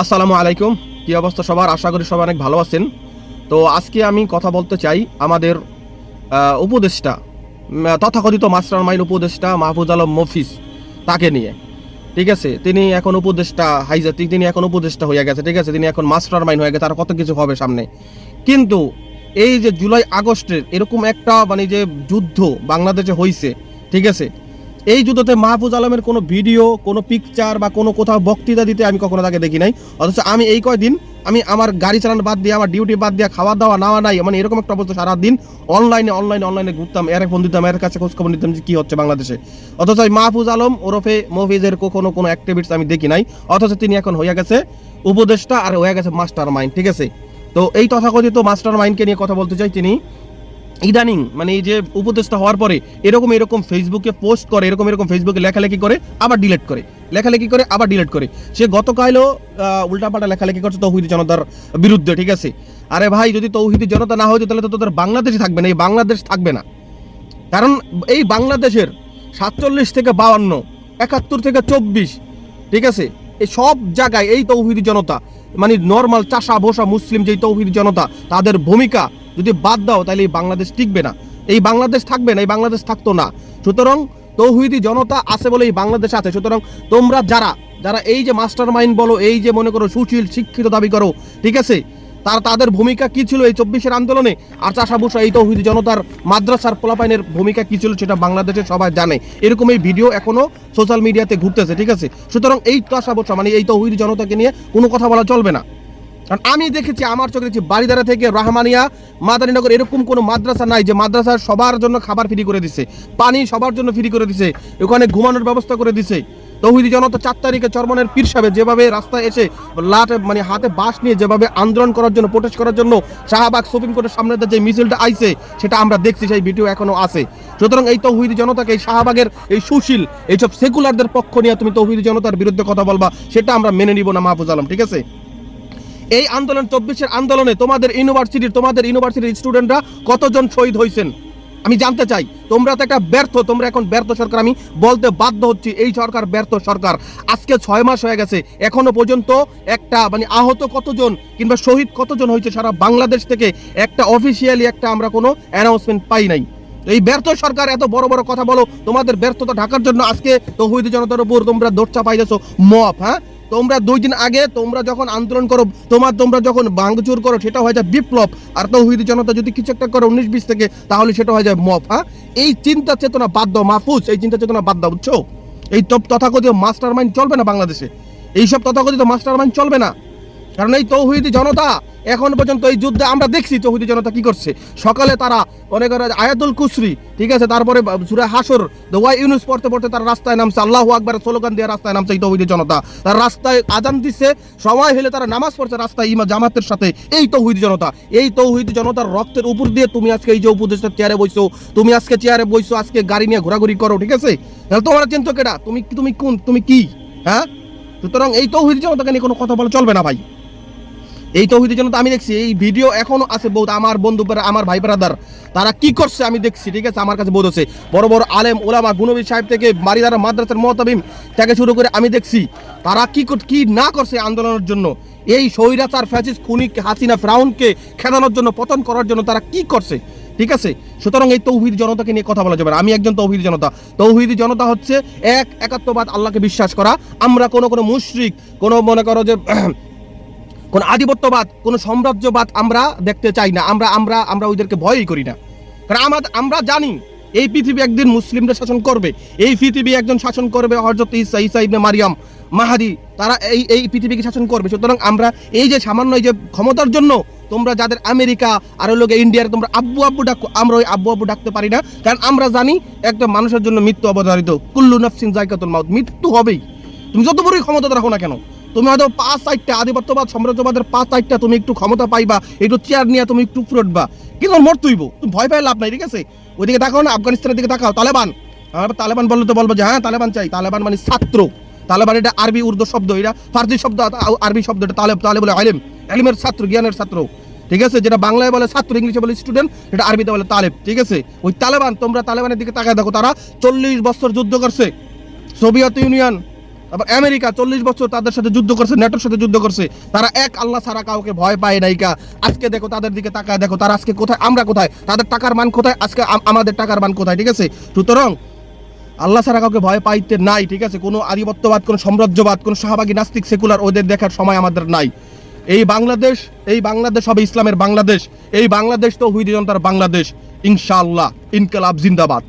আসসালামু আলাইকুম। কী অবস্থা সবার? আশা করি সবাই অনেক ভালো আছেন। তো আজকে আমি কথা বলতে চাই আমাদের উপদেষ্টা তথাকথিত মাস্টার মাইন্ড উপদেষ্টা মাহফুজ আলম মফিজ তাকে নিয়ে। ঠিক আছে? তিনি এখন উপদেষ্টা হাইজা তিনি এখন উপদেষ্টা হয়ে গেছে, ঠিক আছে? তিনি এখন মাস্টার মাইন্ড হয়ে গেছে, তার কত কিছু হবে সামনে। কিন্তু এই যে জুলাই আগস্টের এরকম একটা মানে যে যুদ্ধ বাংলাদেশে হয়েছে ঠিক আছে? এই যুদ্ধতে মাহফুজ আলমের কোনো ভিডিও, কোনো পিকচার বা কোনো কোথাও বক্তৃতা দিতে আমি কখনো তাকে দেখি নাই। অথচ আমি এই কয়দিন আমি আমার গাড়ি চালানো বাদ দিয়ে, আমার ডিউটি বাদ দিয়ে খাওয়া দাওয়া নেওয়া নাই মানে এরকম একটা অবস্থা সারাদিন অনলাইনে অনলাইনে অনলাইনে ঘুরতাম, এর ফোন দিতাম, এর কাছে খোঁজ খবর নিতাম যে কী হচ্ছে বাংলাদেশে। অথচ মাহফুজ আলম ওরফে মফিজের কখনো কোনো অ্যাক্টিভিটিস আমি দেখি নাই। অথচ তিনি এখন হয়ে গেছে উপদেষ্টা আর হয়ে গেছে মাস্টার মাইন্ড ঠিক আছে? তো এই তথাকথিত মাস্টার মাইন্ডকে নিয়ে কথা বলতে চাই তিনি। ইদানিং মানে এই যে উপদেষ্টা হওয়ার পরে এরকম এরকম ফেসবুকে পোস্ট করে, এরকম এরকম ফেসবুকে লেখালেখি করে, আবার ডিলেট করে। লেখালেখি করে, আবার ডিলিট করে। সে গতকালও উল্টাপাল্টা লেখালেখি করছে তৌহিদি জনতার বিরুদ্ধে, ঠিক আছে? আরে ভাই, যদি তৌহিদি জনতা না হইতো, তাহলে তো তোদের বাংলাদেশই থাকবে না, এই বাংলাদেশ থাকবে না। কারণ এই বাংলাদেশের সাতচল্লিশ থেকে বাউান্ন একাত্তর থেকে চব্বিশ, ঠিক আছে? এই সব জায়গায় এই তৌহিদি জনতা মানে নর্মাল চাষা ভোসা মুসলিম যেই তৌহিদি জনতা, তাদের ভূমিকা যদি বাদ দাও তাহলে এই বাংলাদেশ টিকবে না। এই বাংলাদেশ থাকবে না, এই বাংলাদেশ থাকতো না। সুতরাং তৌহিদি জনতা আছে বলে এই বাংলাদেশ আছে। সুতরাং তোমরা যারা যারা এই যে মাস্টার মাইন্ড বলো, এই যে মনে করো সুশীল, শিক্ষিত দাবি করো, ঠিক আছে? তার, তাদের ভূমিকা কি ছিল এই চব্বিশের আন্দোলনে? আর চাষাবুসা এই তৌহিদি জনতার মাদ্রাসার পোলাপাইনের ভূমিকা কি ছিল সেটা বাংলাদেশের সবাই জানে। এরকম এই ভিডিও এখনও সোশ্যাল মিডিয়াতে ঘুরতেছে, ঠিক আছে? সুতরাং এই চাষাবুসা মানে এই তৌহিদি জনতাকে নিয়ে কোনো কথা বলা চলবে না। কারণ আমি দেখেছি, আমার চোখে দেখছি বাড়িদারা থেকে রহমানিয়া মাদারীনগর এরকম কোনো মাদ্রাসা নাই যে মাদ্রাসার সবার জন্য খাবার ফ্রি করে দিছে, পানি সবার জন্য ফ্রি করে দিছে, ওখানে ঘুমানোর ব্যবস্থা করে দিছে। তৌহিদি জনতা চার তারিখে চরমনের পীর সাহেব যেভাবে রাস্তায় এসে লাটে মানে হাতে বাঁশ নিয়ে যেভাবে আন্দোলন করার জন্য প্রোটেস্ট করার জন্য শাহবাগ সুপ্রিম কোর্টের সামনে যে মিছিলটা আইছে, সেটা আমরা দেখছি, সেই ভিডিও এখনও আছে। সুতরাং এই তৌহিদি জনতাকে, এই শাহবাগের এই সুশীল, এইসব সেকুলারদের পক্ষ নিয়ে তুমি তৌহিদি জনতার বিরুদ্ধে কথা বলবা, সেটা আমরা মেনে নিব না, মাহফুজ আলম, ঠিক আছে? এই আন্দোলন, চব্বিশের আন্দোলনে তোমাদের ইউনিভার্সিটির তোমাদের ইউনিভার্সিটির স্টুডেন্টরা কতজন শহীদ হয়েছেন আমি জানতে চাই, তোমরা তো একটা ব্যর্থ, তোমরা এখন ব্যর্থ সরকার, আমি বলতে বাধ্য হচ্ছি, এই সরকার ব্যর্থ সরকার। আজকে ছয় মাস হয়ে গেছে, এখনও পর্যন্ত একটা মানে আহত কতজন কিংবা শহীদ কতজন হয়েছে সারা বাংলাদেশ থেকে, একটা অফিসিয়ালি একটা আমরা কোনো অ্যানাউন্সমেন্ট পাই নাই। এই ব্যর্থ সরকার, এত বড় বড় কথা বলো, তোমাদের ব্যর্থতা ঢাকার জন্য আজকে তৌহিদ জনতার উপর তোমরা দোরচা পাইতেছো, মপ হ্যাঁ? তোমরা দুই দিন আগে তোমরা যখন আন্দোলন করো, তোমার তোমরা যখন ভাঙচুর করো, সেটা হয়ে যায় বিপ্লব। আর তৌহিদ জনতা যদি কিছু একটা করো উনিশ বিশ থেকে, তাহলে সেটা হয়ে যায় মফ হ্যাঁ? এই চিন্তা চেতনা বাদ দাও, মাহফুজ, এই চিন্তা চেতনা বাদ দাও, বুঝছ? এই তথাকথিত মাস্টার মাইন্ড চলবে না বাংলাদেশে। এইসব তথাকথিত মাস্টার মাইন্ড চলবে না। কারণ এই তৌহিদি জনতা এখন পর্যন্ত এই যুদ্ধে আমরা দেখছি তৌহিদি জনতা কি করছে। সকালে তারা মনে করে আয়াতুল কুসরি, ঠিক আছে, তারপরে সুরা হাসর দোয়া ইউনুস পড়তে পড়তে তারা রাস্তায় নামছে, আল্লাহ আকবার স্লোগান দিয়ে রাস্তায় নামছে এই তৌহিদি জনতা। তার রাস্তায় আজান দিচ্ছে সময় হলে তারা নামাজ পড়ছে রাস্তায় ইমা জামাতের সাথে, এই তৌহিদি জনতা। এই তৌহিদি জনতার রক্তের উপর দিয়ে তুমি আজকে এই যে উপদেষ্টার চেয়ারে বইছো, তুমি আজকে চেয়ারে বইছো, আজকে গাড়ি নিয়ে ঘোরাঘুরি করো, ঠিক আছে? তাহলে তোমার চিন্তা কেটা তুমি তুমি কোন, তুমি কি? হ্যাঁ? সুতরাং এই তৌহিদি জনতাকে নিয়ে কোনো কথা বলা চলবে না ভাই। এই তৌহিদের জন্য তো আমি দেখছি, এই ভিডিও এখনও আছে বহুত, আমার বন্ধু আমার ভাই ব্রাদার। তারা কি করছে আমি দেখছি, ঠিক আছে? আমার কাছে বোধ হচ্ছে বড় বড় আলেম, ওলামা গুনবী সাহেব থেকে বাড়িদারা মাদ্রাসার মহতাবিম থেকে শুরু করে আমি দেখছি, তারা কি কি না করছে আন্দোলনের জন্য? এই স্বৈরাচার ফ্যাসিস খুনি হাসিনা ফ্রাউনকে খেদানোর জন্য, পতন করার জন্য তারা কি করছে? ঠিক আছে? সুতরাং এই তৌহিদ জনতাকে নিয়ে কথা বলা যাবে আমি একজন তৌহিদ জনতা। তৌহিদি জনতা হচ্ছে এক, একাত্মবাদ, আল্লাহকে বিশ্বাস করা। আমরা কোনো কোনো মুশরিক, কোনো মনে করো যে কোন আধিপত্যবাদ, কোন সাম্রাজ্যবাদ আমরা দেখতে চাই না। আমরা আমরা আমরা ওইদেরকে ভয়ই করি না। কারণ আমাদের আমরা জানি এই পৃথিবী একদিন মুসলিমরা শাসন করবে। এই পৃথিবী একজন শাসন করবে হজরত ইসা ইসা ইবনে মারিয়াম মাহাদি। তারা এই এই পৃথিবীকে শাসন করবে। সুতরাং আমরা এই যে সামান্য এই যে ক্ষমতার জন্য তোমরা যাদের আমেরিকা আর লোকে ইন্ডিয়ার তোমরা আব্বু আব্বু ডাকো, আমরা ওই আব্বু আব্বু ডাকতে পারি না। কারণ আমরা জানি একটা মানুষের জন্য মৃত্যু অবধারিত। কুল্লু নফসিন জায়কাতুল মাউত, মৃত্যু হবেই। তুমি যত বড়ই ক্ষমতা রাখো না কেন তুমি হয়তো পাঁচ চারটা আধিপত্যবাদ, সাম্রাজ্যবাদের পাঁচ চারটা তুমি একটু ক্ষমতা পাইবা, একটু চেয়ার নিয়ে তুমি একটু ফুরটবা। কিন্তু মর তুইব তুমি ভয় পাই লাভ নাই, ঠিক আছে? ওইদিকে দেখাও না, আফগানিস্তানের দিকে দেখাও তালেবান আমার তালেবান বললে তো বলব যে হ্যাঁ তালেবান চাই। তালেবান মানে ছাত্র। তালেবান এটা আরবি উর্দু শব্দ, এটা ফার্সি শব্দ আরবি শব্দ, এটা তালে তালে বলে আলেম। আলিমের ছাত্র, জ্ঞানের ছাত্র। ঠিক আছে? যেটা বাংলায় বলে ছাত্র, ইংলিশে বলে স্টুডেন্ট এটা আরবিতে বলে তালেব। ঠিক আছে? ওই তালেবান, তোমরা তালেবানের দিকে তাকায় দেখো, তারা চল্লিশ বছর যুদ্ধ করছে। সোভিয়েত ইউনিয়ন তারপর আমেরিকা চল্লিশ বছর তাদের সাথে যুদ্ধ করছে নেটোর সাথে যুদ্ধ করছে। তারা এক আল্লাহ ছাড়া কাউকে ভয় পায় নাইকা আজকে দেখো তাদের দিকে তাকায়, দেখো তারা আজকে কোথায়, আমরা কোথায়? তাদের টাকার মান কোথায়? আজকে আমাদের টাকার মান কোথায়? ঠিক আছে? সুতরাং আল্লাহ ছাড়া কাউকে ভয় পাইতে নাই, ঠিক আছে? কোনো আধিপত্যবাদ, কোনো সাম্রাজ্যবাদ, কোনো শাহবাগী, নাস্তিক, সেকুলার ওদের দেখার সময় আমাদের নাই। এই বাংলাদেশ এই বাংলাদেশ হবে ইসলামের বাংলাদেশ। এই বাংলাদেশ তো হুইদি জনতার বাংলাদেশ, ইনশাআল্লাহ। ইনকালাব জিন্দাবাদ।